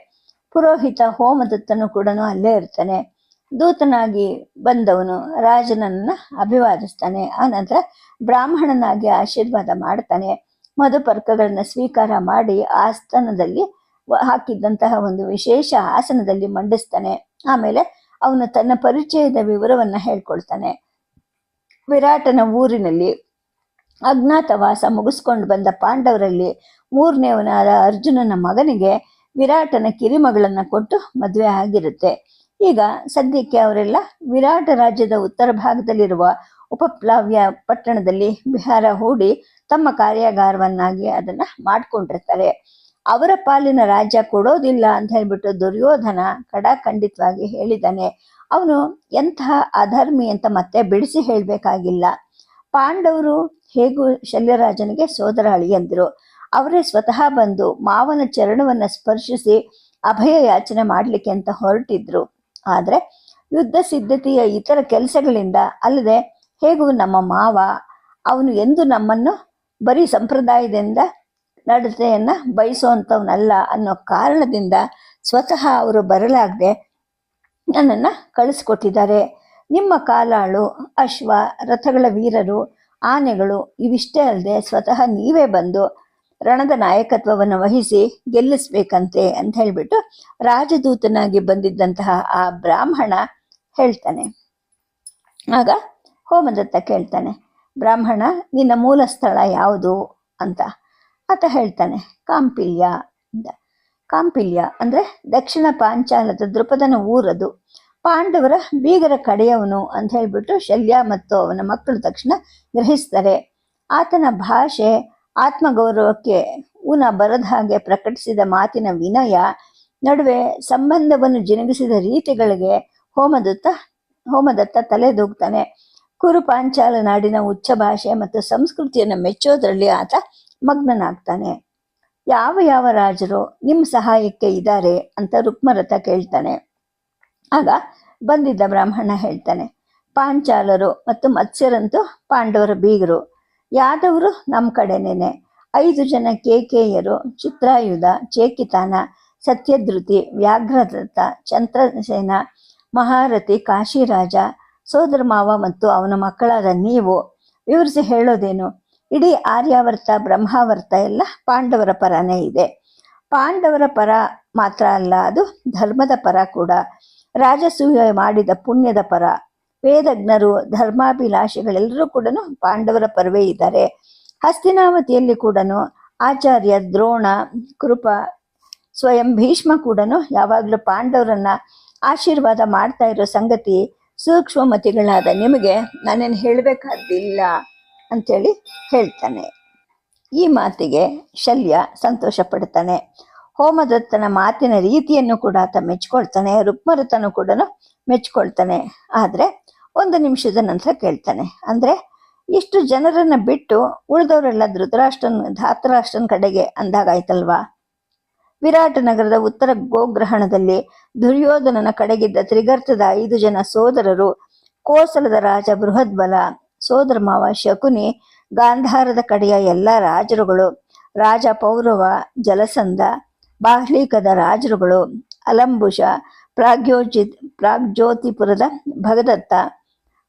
ಪುರೋಹಿತ ಹೋಮದತ್ತನು ಕೂಡ ಅಲ್ಲೇ ಇರ್ತಾನೆ. ದೂತನಾಗಿ ಬಂದವನು ರಾಜನನ್ನ ಅಭಿವಾದಿಸ್ತಾನೆ. ಆನಂತರ ಬ್ರಾಹ್ಮಣನಾಗಿ ಆಶೀರ್ವಾದ ಮಾಡ್ತಾನೆ. ಮಧುಪರ್ಕಗಳನ್ನ ಸ್ವೀಕಾರ ಮಾಡಿ ಆಸ್ಥಾನದಲ್ಲಿ ಹಾಕಿದ್ದಂತಹ ಒಂದು ವಿಶೇಷ ಆಸನದಲ್ಲಿ ಮಂಡಿಸ್ತಾನೆ. ಆಮೇಲೆ ಅವನು ತನ್ನ ಪರಿಚಯದ ವಿವರವನ್ನು ಹೇಳ್ಕೊಳ್ತಾನೆ. ವಿರಾಟನ ಊರಿನಲ್ಲಿ ಅಜ್ಞಾತವಾಸ ಮುಗಿಸ್ಕೊಂಡು ಬಂದ ಪಾಂಡವರಲ್ಲಿ ಮೂರನೇವನಾದ ಅರ್ಜುನನ ಮಗನಿಗೆ ವಿರಾಟನ ಕಿರಿಮಗಳನ್ನು ಕೊಟ್ಟು ಮದುವೆ ಆಗಿರುತ್ತೆ. ಈಗ ಸದ್ಯಕ್ಕೆ ಅವರೆಲ್ಲ ವಿರಾಟ ರಾಜ್ಯದ ಉತ್ತರ ಭಾಗದಲ್ಲಿರುವ ಉಪಪ್ಲಾವ್ಯ ಪಟ್ಟಣದಲ್ಲಿ ಬಿಹಾರ ಹೂಡಿ ತಮ್ಮ ಕಾರ್ಯಾಗಾರವನ್ನಾಗಿ ಅದನ್ನ ಮಾಡ್ಕೊಂಡಿರ್ತಾರೆ. ಅವರ ಪಾಲಿನ ರಾಜ್ಯ ಕೊಡೋದಿಲ್ಲ ಅಂತ ಹೇಳ್ಬಿಟ್ಟು ದುರ್ಯೋಧನ ಖಡಾಖಂಡಿತವಾಗಿ ಹೇಳಿದ್ದಾನೆ. ಅವನು ಎಂತಹ ಅಧರ್ಮಿ ಅಂತ ಮತ್ತೆ ಬಿಡಿಸಿ ಹೇಳಬೇಕಾಗಿಲ್ಲ. ಪಾಂಡವರು ಹೇಗೂ ಶಲ್ಯರಾಜನಿಗೆ ಸೋದರ ಅಳಿಯಂದಿರು ಅವರೇ ಸ್ವತಃ ಬಂದು ಮಾವನ ಚರಣವನ್ನ ಸ್ಪರ್ಶಿಸಿ ಅಭಯ ಯಾಚನೆ ಮಾಡಲಿಕ್ಕೆ ಅಂತ ಹೊರಟಿದ್ರು. ಆದರೆ ಯುದ್ಧ ಸಿದ್ಧತೆಯ ಇತರ ಕೆಲಸಗಳಿಂದ ಅಲ್ಲದೆ ಹೇಗೂ ನಮ್ಮ ಮಾವ, ಅವನು ಎಂದು ನಮ್ಮನ್ನು ಬರೀ ಸಂಪ್ರದಾಯದಿಂದ ನಡತೆಯನ್ನ ಬಯಸುವಂಥವನಲ್ಲ ಅನ್ನೋ ಕಾರಣದಿಂದ ಸ್ವತಃ ಅವರು ಬರಲಾಗದೆ ನನ್ನನ್ನು ಕಳಿಸ್ಕೊಟ್ಟಿದ್ದಾರೆ. ನಿಮ್ಮ ಕಾಲಾಳು, ಅಶ್ವ, ರಥಗಳ ವೀರರು, ಆನೆಗಳು ಇವಿಷ್ಟೇ ಅಲ್ಲದೆ ಸ್ವತಃ ನೀವೇ ಬಂದು ರಣದ ನಾಯಕತ್ವವನ್ನು ವಹಿಸಿ ಗೆಲ್ಲಿಸ್ಬೇಕಂತೆ ಅಂತ ಹೇಳಿಬಿಟ್ಟು ರಾಜದೂತನಾಗಿ ಬಂದಿದ್ದಂತಹ ಆ ಬ್ರಾಹ್ಮಣ ಹೇಳ್ತಾನೆ. ಆಗ ಹೋಮದತ್ತ ಕೇಳ್ತಾನೆ, ಬ್ರಾಹ್ಮಣ, ನಿನ್ನ ಮೂಲ ಸ್ಥಳ ಯಾವುದು ಅಂತ. ಆತ ಹೇಳ್ತಾನೆ. ಕಾಂಪಿಲ್ಯ ಅಂತ. ಕಾಂಪಿಲ್ಯ ಅಂದ್ರೆ ದಕ್ಷಿಣ ಪಾಂಚಾಲದ ದೃಪದನ ಊರದು. ಪಾಂಡವರ ಬೀಗರ ಕಡೆಯವನು ಅಂತ ಹೇಳಿಬಿಟ್ಟು ಶಲ್ಯ ಮತ್ತು ಅವನ ಮಕ್ಕಳು ತಕ್ಷಣ ಗ್ರಹಿಸ್ತಾರೆ. ಆತನ ಭಾಷೆ ಆತ್ಮಗೌರವಕ್ಕೆ ಊನ ಬರದ ಹಾಗೆ ಪ್ರಕಟಿಸಿದ ಮಾತಿನ ವಿನಯ, ನಡುವೆ ಸಂಬಂಧವನ್ನು ಜಿನಗಿಸಿದ ರೀತಿಗಳಿಗೆ ಹೋಮದತ್ತ ಹೋಮದತ್ತ ತಲೆದೂಗ್ತಾನೆ. ಕುರು ಪಾಂಚಾಲ ನಾಡಿನ ಉಚ್ಚ ಭಾಷೆ ಮತ್ತು ಸಂಸ್ಕೃತಿಯನ್ನು ಮೆಚ್ಚೋದ್ರಲ್ಲಿ ಆತ ಮಗ್ನನಾಗ್ತಾನೆ. ಯಾವ ಯಾವ ರಾಜರು ನಿಮ್ಮ ಸಹಾಯಕ್ಕೆ ಇದ್ದಾರೆ ಅಂತ ರುಕ್ಮರಥ ಕೇಳ್ತಾನೆ. ಆಗ ಬಂದಿದ್ದ ಬ್ರಾಹ್ಮಣ ಹೇಳ್ತಾನೆ, ಪಾಂಚಾಲರು ಮತ್ತು ಮತ್ಸ್ಯರಂತೂ ಪಾಂಡವರ ಬೀಗರು, ಯಾದವರು ನಮ್ಮ ಕಡೆನೇನೆ. ಐದು ಜನ ಕೇಕೇಯರು, ಚಿತ್ರಾಯುಧ, ಚೇಕಿತಾನ ಸತ್ಯಧೃತಿ ವ್ಯಾಘ್ರದತ್ತ, ಚಂದ್ರಸೇನ, ಮಹಾರಥಿ, ಕಾಶಿರಾಜ ಸೋದರ ಮಾವ ಮತ್ತು ಅವನ ಮಕ್ಕಳಾದ ನೀವು, ವಿವರಿಸಿ ಹೇಳೋದೇನು? ಇಡೀ ಆರ್ಯಾವರ್ತ, ಬ್ರಹ್ಮಾವರ್ತ ಎಲ್ಲ ಪಾಂಡವರ ಪರನೇ ಇದೆ. ಪಾಂಡವರ ಪರ ಮಾತ್ರ ಅಲ್ಲ, ಅದು ಧರ್ಮದ ಪರ ಕೂಡ. ರಾಜಸೂಯ ಮಾಡಿದ ಪುಣ್ಯದ ಪರ. ವೇದಜ್ಞರು, ಧರ್ಮಾಭಿಲಾಷಿಗಳೆಲ್ಲರೂ ಕೂಡ ಪಾಂಡವರ ಪರವೇ ಇದ್ದಾರೆ. ಹಸ್ತಿನಾವತಿಯಲ್ಲಿ ಕೂಡ ಆಚಾರ್ಯ ದ್ರೋಣ, ಕೃಪ, ಸ್ವಯಂ ಭೀಷ್ಮ ಕೂಡ ಯಾವಾಗಲೂ ಪಾಂಡವರನ್ನ ಆಶೀರ್ವಾದ ಮಾಡ್ತಾ ಇರೋ ಸಂಗತಿ ಸೂಕ್ಷ್ಮಮತಿಗಳಾದ ನಿಮಗೆ ನಾನೇನು ಹೇಳಬೇಕಾದಿಲ್ಲ. ಅಂಥೇಳಿ ಹೇಳ್ತಾನೆ. ಈ ಮಾತಿಗೆ ಶಲ್ಯ ಸಂತೋಷ ಪಡ್ತಾನೆ. ಹೋಮದತ್ತನ ಮಾತಿನ ರೀತಿಯನ್ನು ಕೂಡ ಆತ ಮೆಚ್ಕೊಳ್ತಾನೆ, ರುಕ್ಮರತನು ಕೂಡ ಮೆಚ್ಕೊಳ್ತಾನೆ. ಆದರೆ ಒಂದು ನಿಮಿಷದ ನಂತರ ಕೇಳ್ತಾನೆ. ಅಂದರೆ ಇಷ್ಟು ಜನರನ್ನು ಬಿಟ್ಟು ಉಳಿದವರೆಲ್ಲ ಧೃತರಾಷ್ಟ್ರನ್, ಧಾತರಾಷ್ಟ್ರನ ಕಡೆಗೆ ಅಂದಾಗಾಯ್ತಲ್ವಾ ವಿರಾಟ ನಗರದ ಉತ್ತರ ಗೋಗ್ರಹಣದಲ್ಲಿ ದುರ್ಯೋಧನನ ಕಡೆಗಿದ್ದ ತ್ರಿಗರ್ತದ ಐದು ಜನ ಸೋದರರು ಕೋಸಲದ ರಾಜ ಬೃಹದ್ಬಲ ಸೋದರ ಮಾವ ಶಕುನಿ, ಗಾಂಧಾರದ ಕಡೆಯ ಎಲ್ಲ ರಾಜರುಗಳು, ರಾಜ ಪೌರವ ಜಲಸಂಧ ಬಾಹ್ಲೀಕದ ರಾಜರುಗಳು, ಅಲಂಬುಷ ಪ್ರಾಗ್ಯೋಜಿತ್ ಪ್ರಾಗ್ಜ್ಯೋತಿಪುರದ ಭಗದತ್ತ,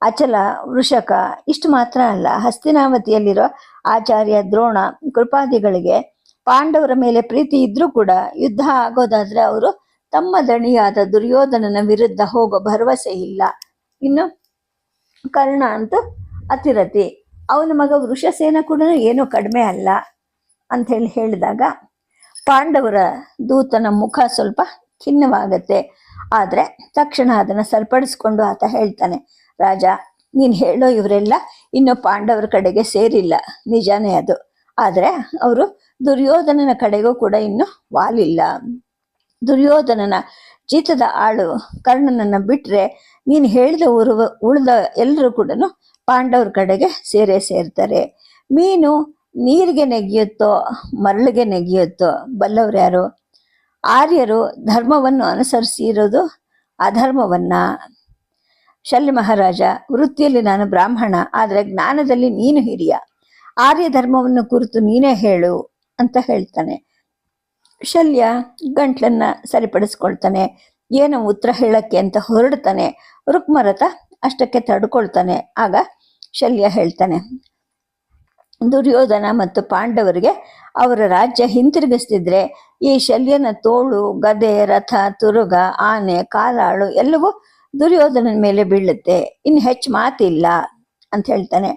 ಅಚಲ, ವೃಷಕ, ಇಷ್ಟು ಮಾತ್ರ ಅಲ್ಲ ಹಸ್ತಿನಾವತಿಯಲ್ಲಿರೋ ಆಚಾರ್ಯ ದ್ರೋಣ, ಕೃಪಾದಿಗಳಿಗೆ ಪಾಂಡವರ ಮೇಲೆ ಪ್ರೀತಿ ಇದ್ರೂ ಕೂಡ ಯುದ್ಧ ಆಗೋದಾದ್ರೆ ಅವರು ತಮ್ಮ ದಣಿಯಾದ ದುರ್ಯೋಧನನ ವಿರುದ್ಧ ಹೋಗೋ ಭರವಸೆ ಇಲ್ಲ. ಇನ್ನು ಕರ್ಣ ಅಂತೂ ಅತಿರಥಿ ಅವನ ಮಗ ವೃಷಸೇನ ಕೂಡ ಏನೂ ಕಡಿಮೆ ಅಲ್ಲ ಅಂತ ಹೇಳಿ ಹೇಳಿದಾಗ, ಪಾಂಡವರ ದೂತನ ಮುಖ ಸ್ವಲ್ಪ ಖಿನ್ನವಾಗತ್ತೆ. ಆದರೆ ತಕ್ಷಣ ಅದನ್ನು ಸರಿಪಡಿಸ್ಕೊಂಡು ಆತ ಹೇಳ್ತಾನೆ, ರಾಜ, ನೀನು ಹೇಳೋ ಇವರೆಲ್ಲ ಇನ್ನು ಪಾಂಡವರ ಕಡೆಗೆ ಸೇರಿಲ್ಲ. ನಿಜಾನೇ ಅದು. ಆದರೆ ಅವರು ದುರ್ಯೋಧನನ ಕಡೆಗೂ ಕೂಡ ಇನ್ನು ವಾಲಿಲ್ಲ. ದುರ್ಯೋಧನನ ಜೀತದ ಆಳು ಕರ್ಣನನ್ನು ಬಿಟ್ರೆ ನೀನು ಹೇಳಿದ ಊರು, ಉಳಿದ ಎಲ್ಲರೂ ಕೂಡ ಪಾಂಡವ್ರ ಕಡೆಗೆ ಸೇರೆ ಸೇರ್ತಾರೆ. ಮೀನು ನೀರಿಗೆ ನೆಗೆಯುತ್ತೋ, ಮರಳಿಗೆ ನೆಗೆಯುತ್ತೋ, ಬಲ್ಲವ್ರು ಯಾರು? ಆರ್ಯರು ಧರ್ಮವನ್ನು ಅನುಸರಿಸಿ ಇರೋದು ಅಧರ್ಮವನ್ನ. ಶಲ್ಯ ಮಹಾರಾಜ, ವೃತ್ತಿಯಲ್ಲಿ ನಾನು ಬ್ರಾಹ್ಮಣ, ಆದರೆ ಜ್ಞಾನದಲ್ಲಿ ನೀನು ಹಿರಿಯ. ಆರ್ಯ ಧರ್ಮವನ್ನು ಕುರಿತು ನೀನೇ ಹೇಳು ಅಂತ ಹೇಳ್ತಾನೆ. ಶಲ್ಯ ಗಂಟ್ಲನ್ನ ಸರಿಪಡಿಸ್ಕೊಳ್ತಾನೆ. ಏನೋ ಉತ್ತರ ಹೇಳಕ್ಕೆ ಅಂತ ಹೊರಡ್ತಾನೆ. ರುಕ್ಮರಥ ಅಷ್ಟಕ್ಕೆ ತಡ್ಕೊಳ್ತಾನೆ. ಆಗ ಶಲ್ಯ ಹೇಳ್ತಾನೆ. ದುರ್ಯೋಧನ ಮತ್ತು ಪಾಂಡವರಿಗೆ ಅವರ ರಾಜ್ಯ ಹಿಂತಿರುಗಿಸ್ತಿದ್ರೆ ಈ ಶಲ್ಯನ ತೋಳು, ಗದೆ, ರಥ, ತುರುಗ, ಆನೆ, ಕಾಲಾಳು ಎಲ್ಲವೂ ದುರ್ಯೋಧನನ ಮೇಲೆ ಬೀಳುತ್ತೆ. ಇನ್ನು ಹೆಚ್ಚು ಮಾತಿಲ್ಲ ಅಂತ ಹೇಳ್ತಾನೆ.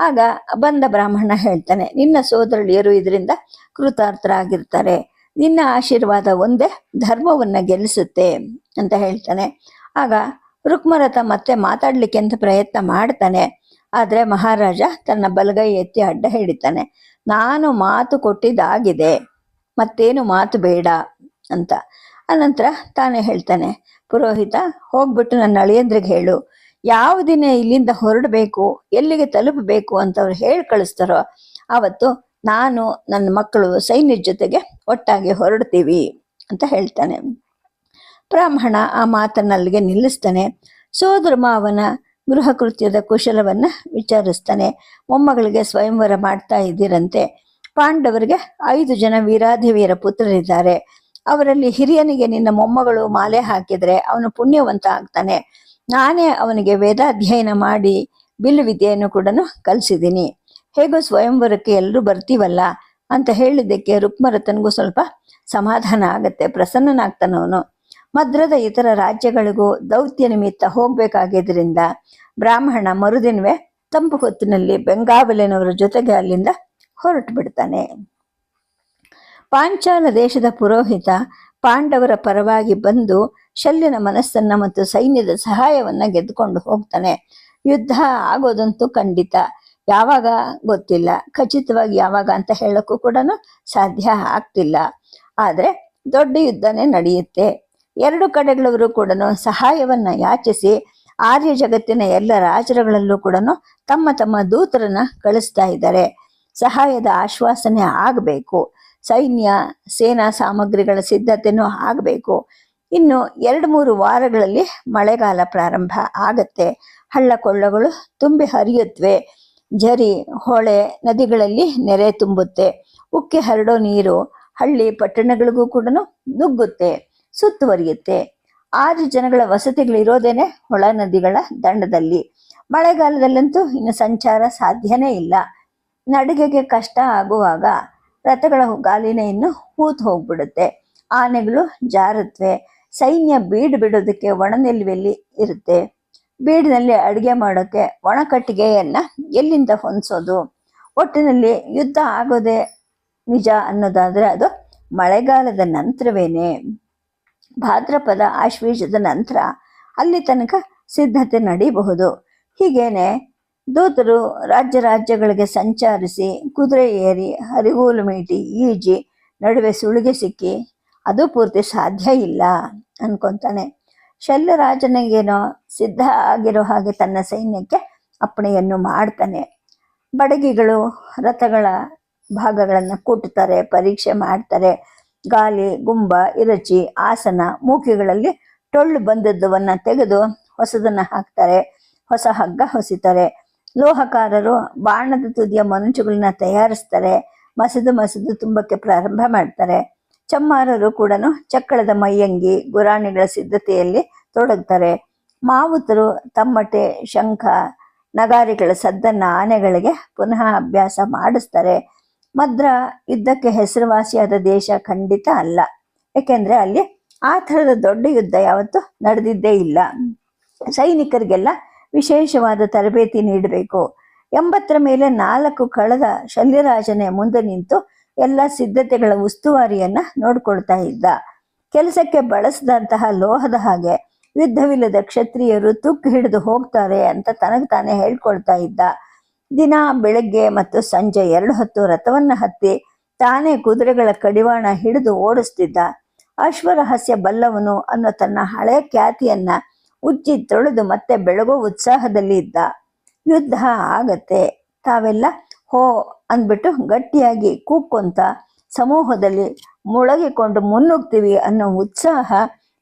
ಆಗ ಬಂದ ಬ್ರಾಹ್ಮಣ ಹೇಳ್ತಾನೆ, ನಿನ್ನ ಸೋದರಳಿಯರು ಇದರಿಂದ ಕೃತಾರ್ಥರಾಗಿರ್ತಾರೆ. ನಿನ್ನ ಆಶೀರ್ವಾದ ಒಂದೇ ಧರ್ಮವನ್ನ ಗೆಲ್ಲಿಸುತ್ತೆ ಅಂತ ಹೇಳ್ತಾನೆ. ಆಗ ರುಕ್ಮರಥ ಮತ್ತೆ ಮಾತಾಡ್ಲಿಕ್ಕೆ ಅಂತ ಪ್ರಯತ್ನ ಮಾಡ್ತಾನೆ. ಆದ್ರೆ ಮಹಾರಾಜ ತನ್ನ ಬಲಗೈ ಎತ್ತಿ ಅಡ್ಡ ಹಿಡಿತಾನೆ. ನಾನು ಮಾತು ಕೊಟ್ಟಿದ್ದಾಗಿದೆ, ಮತ್ತೇನು ಮಾತು ಬೇಡ ಅಂತ. ಅನಂತರ ತಾನೇ ಹೇಳ್ತಾನೆ, ಪುರೋಹಿತ, ಹೋಗ್ಬಿಟ್ಟು ನನ್ನ ಅಳಿಯಂದ್ರಿಗೆ ಹೇಳು. ಯಾವ ದಿನ ಇಲ್ಲಿಂದ ಹೊರಡಬೇಕು, ಎಲ್ಲಿಗೆ ತಲುಪಬೇಕು ಅಂತ ಅವ್ರು ಹೇಳಿ ಕಳಿಸ್ತಾರೋ ಆವತ್ತು ನಾನು ನನ್ನ ಮಕ್ಕಳು ಸೈನ್ಯದ ಜೊತೆಗೆ ಒಟ್ಟಾಗಿ ಹೊರಡ್ತೀವಿ ಅಂತ ಹೇಳ್ತಾನೆ. ಬ್ರಾಹ್ಮಣ ಆ ಮಾತನ್ನ ಅಲ್ಲಿಗೆ ನಿಲ್ಲಿಸ್ತಾನೆ. ಸೋದರ ಮಾವನ ಗೃಹ ಕೃತ್ಯದ ಕುಶಲವನ್ನ ವಿಚಾರಿಸ್ತಾನೆ. ಮೊಮ್ಮಗಳಿಗೆ ಸ್ವಯಂವರ ಮಾಡ್ತಾ ಇದ್ದೀರಂತೆ. ಪಾಂಡವರಿಗೆ ಐದು ಜನ ವೀರಾದೇವಿಯರ ಪುತ್ರರಿದ್ದಾರೆ. ಅವರಲ್ಲಿ ಹಿರಿಯನಿಗೆ ನಿನ್ನ ಮೊಮ್ಮಗಳು ಮಾಲೆ ಹಾಕಿದ್ರೆ ಅವನು ಪುಣ್ಯವಂತ ಆಗ್ತಾನೆ. ನಾನೇ ಅವನಿಗೆ ವೇದಾಧ್ಯಯನ ಮಾಡಿ ಬಿಲ್ಲು ವಿದ್ಯೆಯನ್ನು ಕೂಡ ಕಲಿಸಿದ್ದೀನಿ. ಹೇಗೋ ಸ್ವಯಂವರಕ್ಕೆ ಎಲ್ಲರೂ ಬರ್ತೀವಲ್ಲ ಅಂತ ಹೇಳಿದ್ದಕ್ಕೆ ರುಕ್ಮರತನಿಗೂ ಸ್ವಲ್ಪ ಸಮಾಧಾನ ಆಗತ್ತೆ. ಪ್ರಸನ್ನನಾಗ್ತಾನವನು. ಮದ್ರದ ಇತರ ರಾಜ್ಯಗಳಿಗೂ ದೌತ್ಯ ನಿಮಿತ್ತ ಹೋಗ್ಬೇಕಾಗಿದ್ರಿಂದ ಬ್ರಾಹ್ಮಣ ಮರುದಿನವೇ ತಂಪು ಹೊತ್ತಿನಲ್ಲಿ ಬೆಂಗಾವಲಿನವರ ಜೊತೆಗೆ ಅಲ್ಲಿಂದ ಹೊರಟು ಬಿಡ್ತಾನೆ. ಪಾಂಚಾಲ ದೇಶದ ಪುರೋಹಿತ ಪಾಂಡವರ ಪರವಾಗಿ ಬಂದು ಶಲ್ಯನ ಮನಸ್ಸನ್ನ ಮತ್ತು ಸೈನ್ಯದ ಸಹಾಯವನ್ನ ಗೆದ್ದುಕೊಂಡು ಹೋಗ್ತಾನೆ. ಯುದ್ಧ ಆಗೋದಂತೂ ಖಂಡಿತ. ಯಾವಾಗ ಗೊತ್ತಿಲ್ಲ. ಖಚಿತವಾಗಿ ಯಾವಾಗ ಅಂತ ಹೇಳಕ್ಕೂ ಕೂಡ ಸಾಧ್ಯ ಆಗ್ತಿಲ್ಲ. ಆದ್ರೆ ದೊಡ್ಡ ಯುದ್ಧನೇ ನಡೆಯುತ್ತೆ. ಎರಡು ಕಡೆಗಳವರು ಕೂಡ ಸಹಾಯವನ್ನ ಯಾಚಿಸಿ ಆರ್ಯ ಜಗತ್ತಿನ ಎಲ್ಲ ರಾಜರುಗಳಲ್ಲೂ ಕೂಡ ತಮ್ಮ ತಮ್ಮ ದೂತರನ್ನ ಕಳಿಸ್ತಾ ಇದ್ದಾರೆ. ಸಹಾಯದ ಆಶ್ವಾಸನೆ ಆಗಬೇಕು. ಸೈನ್ಯ, ಸೇನಾ ಸಾಮಗ್ರಿಗಳ ಸಿದ್ಧತೆನೂ ಆಗಬೇಕು. ಇನ್ನು ಎರಡು ಮೂರು ವಾರಗಳಲ್ಲಿ ಮಳೆಗಾಲ ಪ್ರಾರಂಭ ಆಗತ್ತೆ. ಹಳ್ಳ ಕೊಳ್ಳಗಳು ತುಂಬಿ ಹರಿಯುತ್ತವೆ ಝರಿ ಹೊಳೆ, ನದಿಗಳಲ್ಲಿ ನೆರೆ ತುಂಬುತ್ತೆ. ಉಕ್ಕಿ ಹರಡೋ ನೀರು ಹಳ್ಳಿ ಪಟ್ಟಣಗಳಿಗೂ ಕೂಡ ನುಗ್ಗುತ್ತೆ. ಸುತ್ತುವರಿಯುತ್ತೆ. ಆರು ಜನಗಳ ವಸತಿಗಳಿರೋದೇನೆ ಹೊಳ ನದಿಗಳ ದಂಡದಲ್ಲಿ. ಮಳೆಗಾಲದಲ್ಲಂತೂ ಇನ್ನು ಸಂಚಾರ ಸಾಧ್ಯನೇ ಇಲ್ಲ. ನಡಿಗೆಗೆ ಕಷ್ಟ ಆಗುವಾಗ ರಥಗಳ ಗಾಲಿನ ಇನ್ನು ಹೂತು ಹೋಗ್ಬಿಡುತ್ತೆ. ಆನೆಗಳು ಜಾರತ್ವೆ. ಸೈನ್ಯ ಬೀಡು ಬಿಡೋದಕ್ಕೆ ಒಣ ನಿಲುವೆಯಲ್ಲಿ ಇರುತ್ತೆ. ಬೀಡಿನಲ್ಲಿ ಅಡುಗೆ ಮಾಡೋಕ್ಕೆ ಒಣ ಕಟ್ಟಿಗೆಯನ್ನ ಎಲ್ಲಿಂದ ಹೊಂದಿಸೋದು? ಒಟ್ಟಿನಲ್ಲಿ ಯುದ್ಧ ಆಗೋದೇ ನಿಜ ಅನ್ನೋದಾದರೆ ಅದು ಮಳೆಗಾಲದ ನಂತರವೇನೆ. ಭಾದ್ರಪದ ಆಶ್ವೀಜದ ನಂತರ ಅಲ್ಲಿ ತನಕ ಸಿದ್ಧತೆ ನಡೀಬಹುದು ಹೀಗೇನೆ ದೂತರು ರಾಜ್ಯ ರಾಜ್ಯಗಳಿಗೆ ಸಂಚರಿಸಿ ಕುದುರೆ ಏರಿ, ಹರಿಗೂಲು ಮೀಟಿ, ಈಜಿ, ನಡುವೆ ಸುಳಿಗೆ ಸಿಕ್ಕಿ, ಅದು ಪೂರ್ತಿ ಸಾಧ್ಯ ಇಲ್ಲ ಅನ್ಕೊಂತಾನೆ. ಶಲ್ಯರಾಜನಿಗೇನೋ ಸಿದ್ಧ ಆಗಿರೋ ಹಾಗೆ ತನ್ನ ಸೈನ್ಯಕ್ಕೆ ಅಪ್ಪಣೆಯನ್ನು ಮಾಡ್ತಾನೆ. ಬಡಗಿಗಳು ರಥಗಳ ಭಾಗಗಳನ್ನು ಕುಟ್ತಾರೆ ಪರೀಕ್ಷೆ ಮಾಡ್ತಾರೆ. ಗಾಲಿ ಗುಂಬ, ಇರಚಿ, ಆಸನ, ಮೂಕಿಗಳಲ್ಲಿ ಟೊಳ್ಳು ಬಂದದ್ದವನ್ನ ತೆಗೆದು ಹೊಸದನ್ನ ಹಾಕ್ತಾರೆ. ಹೊಸ ಹಗ್ಗ ಹೊಸಿತಾರೆ. ಲೋಹಕಾರರು ಬಾಣದ ತುದಿಯ ಮನುಚುಗಳನ್ನ ತಯಾರಿಸ್ತಾರೆ. ಮಸದು ಮಸದು ತುಂಬಕ್ಕೆ ಪ್ರಾರಂಭ ಮಾಡ್ತಾರೆ. ಚಮ್ಮಾರರು ಕೂಡ ಚಕ್ಕಳದ ಮೈಯಂಗಿ, ಗುರಾಣಿಗಳ ಸಿದ್ಧತೆಯಲ್ಲಿ ತೊಡಗ್ತಾರೆ. ಮಾವುತರು ತಮ್ಮಟೆ, ಶಂಖ, ನಗಾರಿಗಳ ಸದ್ದನ್ನ ಆನೆಗಳಿಗೆ ಪುನಃ ಅಭ್ಯಾಸ ಮಾಡಿಸ್ತಾರೆ. ಮದ್ರ ಯುದ್ಧಕ್ಕೆ ಹೆಸರುವಾಸಿಯಾದ ದೇಶ ಖಂಡಿತ ಅಲ್ಲ. ಏಕೆಂದರೆ ಅಲ್ಲಿ ಆ ಥರದ ದೊಡ್ಡ ಯುದ್ಧ ಯಾವತ್ತೂ ನಡೆದಿದ್ದೇ ಇಲ್ಲ. ಸೈನಿಕರಿಗೆಲ್ಲ ವಿಶೇಷವಾದ ತರಬೇತಿ ನೀಡಬೇಕು. ಎಂಬತ್ತರ ಮೇಲೆ ನಾಲ್ಕು ಕಳೆದ ಶಲ್ಯರಾಜನೇ ಮುಂದೆ ನಿಂತು ಎಲ್ಲ ಸಿದ್ಧತೆಗಳ ಉಸ್ತುವಾರಿಯನ್ನ ನೋಡ್ಕೊಳ್ತಾ ಇದ್ದ. ಕೆಲಸಕ್ಕೆ ಬಳಸಿದಂತಹ ಲೋಹದ ಹಾಗೆ ಯುದ್ಧವಿಲ್ಲದ ಕ್ಷತ್ರಿಯರು ತುಕ್ಕು ಹಿಡಿದು ಹೋಗ್ತಾರೆ ಅಂತ ತನಗೆ ತಾನೇ ಹೇಳ್ಕೊಳ್ತಾ ಇದ್ದ. ದಿನ ಬೆಳಗ್ಗೆ ಮತ್ತು ಸಂಜೆ ಎರಡು ಹೊತ್ತು ರಥವನ್ನು ಹತ್ತಿ ತಾನೇ ಕುದುರೆಗಳ ಕಡಿವಾಣ ಹಿಡಿದು ಓಡಿಸ್ತಿದ್ದ. ಅಶ್ವರಹಸ್ಯ ಬಲ್ಲವನು ಅನ್ನೋ ತನ್ನ ಹಳೆ ಖ್ಯಾತಿಯನ್ನ ಉಜ್ಜಿ ತೊಳೆದು ಮತ್ತೆ ಬೆಳಗೋ ಉತ್ಸಾಹದಲ್ಲಿ ಇದ್ದ. ಯುದ್ಧ ಆಗತ್ತೆ, ತಾವೆಲ್ಲ ಹೋ ಅಂದ್ಬಿಟ್ಟು ಗಟ್ಟಿಯಾಗಿ ಕೂಕ್ಕೊಂತ ಸಮೂಹದಲ್ಲಿ ಮುಳಗಿಕೊಂಡು ಮುನ್ನುಗ್ತೀವಿ ಅನ್ನೋ ಉತ್ಸಾಹ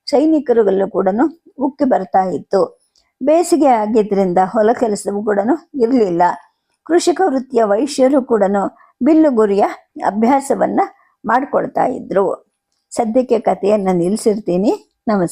ಸೈನಿಕರುಗಳಲ್ಲೂ ಕೂಡ ಉಕ್ಕಿ ಬರ್ತಾ ಇತ್ತು. ಬೇಸಿಗೆ ಆಗಿದ್ದರಿಂದ ಹೊಲ ಕೆಲಸವೂ ಕೂಡ ಇರಲಿಲ್ಲ. ಕೃಷಿಕ ವೃತ್ತಿಯ ವೈಶ್ಯರು ಕೂಡ ಬಿಲ್ಲು ಗುರಿಯ ಅಭ್ಯಾಸವನ್ನ ಮಾಡ್ಕೊಳ್ತಾ ಇದ್ರು. ಸದ್ಯಕ್ಕೆ ಕಥೆಯನ್ನ ನಿಲ್ಲಿಸಿರ್ತೀನಿ ನಮಸ್ತೆ